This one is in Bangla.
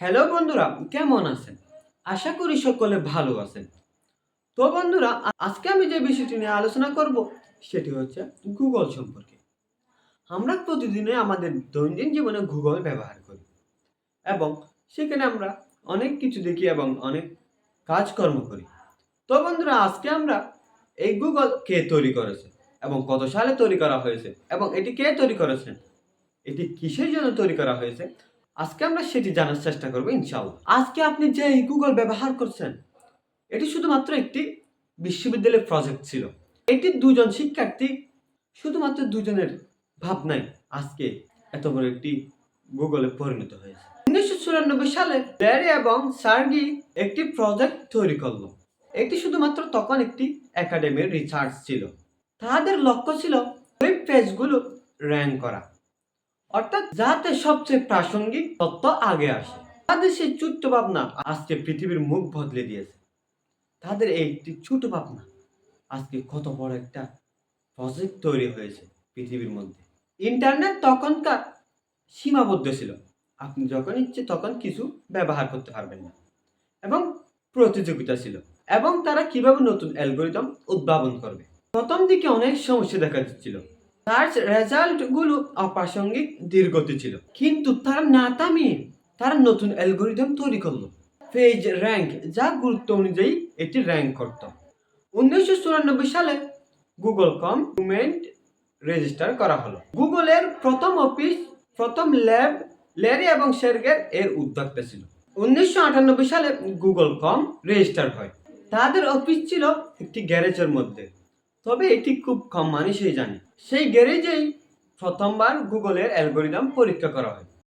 হ্যালো বন্ধুরা, কেমন আছেন? আশা করি সকলে ভালো আছেন। তো বন্ধুরা, আজকে আমি যে বিষয়টি নিয়ে আলোচনা করব, সেটি হচ্ছে গুগল সম্পর্কে। আমরা প্রতিদিনে আমাদের দৈনন্দিন জীবনে গুগল ব্যবহার করি এবং সেখানে আমরা অনেক কিছু দেখি এবং অনেক কাজকর্ম করি। তো বন্ধুরা, আজকে আমরা এই গুগল কে তৈরি করেছে এবং কত সালে তৈরি করা হয়েছে এবং এটি কে তৈরি করেছেন এটি কিসের জন্য তৈরি করা হয়েছে? আজকে আমরা সেটি জানার চেষ্টা করব, ইনশাআল্লাহ। আজকে আপনি যে গুগল ব্যবহার করছেন, এটি শুধুমাত্র একটি বিশ্ববিদ্যালয়ের প্রজেক্ট ছিল। এটি দুজন শিক্ষার্থী শুধুমাত্র দুজনের ভাবনায় আজকে এত বড় একটি গুগলে পরিণত হয়েছে। উনিশশো চুরানব্বই সালে ল্যারি এবং সার্গি একটি প্রজেক্ট তৈরি করল। এটি শুধুমাত্র তখন একটি একাডেমির রিসার্চ ছিল। তাদের লক্ষ্য ছিল ওয়েব পেজগুলো র্যাঙ্ক করা। অর্থাৎ যাতে সবচেয়ে প্রাসঙ্গিক তথ্য আগে আসে। তাদের সেই ছোট্ট ভাবনা আজকে পৃথিবীর মুখ বদলে দিয়েছে। তাদের এই ছোট ভাবনা আজকে কত বড় একটা প্রজেক্ট তৈরি হয়েছে পৃথিবীর মধ্যে। ইন্টারনেট তখনকার সীমাবদ্ধ ছিল। আপনি যখন ইচ্ছে তখন কিছু ব্যবহার করতে পারবেন না। এবং প্রতিযোগিতা ছিল। এবং তারা কীভাবে নতুন অ্যালগোরিদম উদ্ভাবন করবে। প্রথম দিকে অনেক সমস্যা দেখা দিচ্ছিল। সার্চ রেজাল্টগুলো অপ্রাসঙ্গিক ধীরগতি ছিল। কিন্তু তারা না থামিয়ে তারা নতুন অ্যালগোরিদম তৈরি করল। পেজ র্যাঙ্ক যা গুরুত্ব অনুযায়ী এটি র্যাঙ্ক করত। উনিশশো চুরানব্বই সালে গুগল কম ডকুমেন্ট রেজিস্টার করা হলো। গুগলের প্রথম অফিস প্রথম ল্যাব ল্যারি এবং সের্গের এর উদ্যোক্তা ছিল। উনিশশো আটানব্বই সালে গুগল কম রেজিস্টার হয়। তাদের অফিস ছিল একটি গ্যারেজের মধ্যে। তবে এটি খুব কম মানুষই জানে। সেই গ্যারেজেই প্রথমবার গুগলের অ্যালগোরিদম পরীক্ষা করা হয়।